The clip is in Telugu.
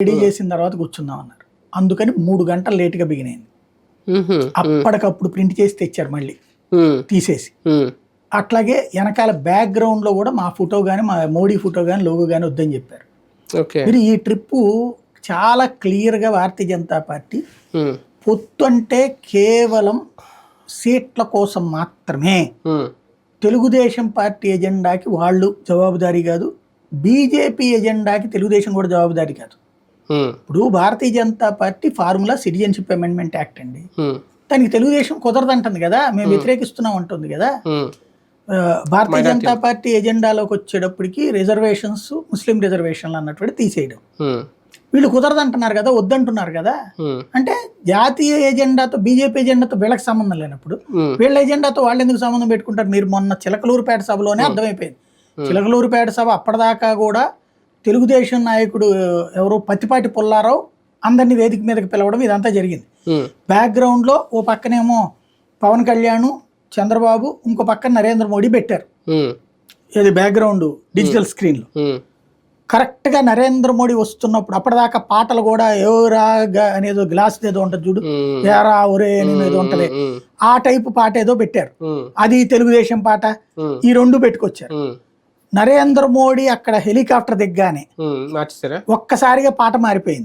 రెడీ చేసిన తర్వాత కూర్చుందాం అన్నారు అందుకని మూడు గంటలు లేటుగా బిగినైంది. అప్పటికప్పుడు ప్రింట్ చేసి తెచ్చారు మళ్ళీ. తీసేసి. అట్లాగే వెనకాల బ్యాక్గ్రౌండ్లో కూడా మా ఫోటో కానీ మా మోడీ ఫోటో కానీ లోగో కానీ వద్దని చెప్పారు మీరు ఈ ట్రిప్పు చాలా క్లియర్గా భారతీయ జనతా పార్టీ. పొత్తు అంటే కేవలం సీట్ల కోసం మాత్రమే. తెలుగుదేశం పార్టీ ఎజెండాకి వాళ్ళు జవాబుదారీ కాదు బీజేపీ ఎజెండాకి తెలుగుదేశం కూడా జవాబుదారీ కాదు. ఇప్పుడు Bharatiya Janata Party formula citizenship amendment act అండి. దానికి తెలుగుదేశం కుదరదంటుంది కదా మేము వ్యతిరేకిస్తున్నాం అంటుంది కదా. భారతీయ జనతా పార్టీ ఎజెండాలోకి వచ్చేటప్పటికి రిజర్వేషన్స్ ముస్లిం రిజర్వేషన్లు అన్నటువంటి తీసేయడం. వీళ్ళు కుదరదంటున్నారు కదా వద్దంటున్నారు కదా. అంటే జాతీయ ఎజెండాతో బీజేపీ ఎజెండాతో వీళ్ళకి సంబంధం లేనప్పుడు. వీళ్ళ ఎజెండాతో వాళ్ళు ఎందుకు సంబంధం పెట్టుకుంటారు? మీరు మొన్న చిలకలూరుపేట సభలోనే అర్థమైపోయింది. చిలకలూరుపేట సభ అప్పటిదాకా కూడా తెలుగుదేశం నాయకుడు ఎవరు పత్తిపాటి పుల్లారావు అందరినీ వేదిక మీదకి పిలవడం ఇదంతా జరిగింది. బ్యాక్గ్రౌండ్లో ఓ పక్కనేమో పవన్ కళ్యాణ్ చంద్రబాబు ఇంకో పక్కన నరేంద్ర మోడీ పెట్టారు. ఇది బ్యాక్గ్రౌండ్ డిజిటల్ స్క్రీన్లో. కరెక్ట్గా నరేంద్ర మోడీ వస్తున్నప్పుడు అప్పటిదాకా పాటలు కూడా ఎవరా అనేదో గ్లాస్ ఏదో ఉంటుంది చూడు. ఏరా ఒరే అనేది ఉంటది. ఆ టైపు పాట ఏదో పెట్టారు. అది తెలుగుదేశం పాట. ఈ రెండు పెట్టుకొచ్చారు. నరేంద్ర మోడీ అక్కడ హెలికాప్టర్ దిగ్గానే ఒక్కసారిగా పాట మారిపోయింది.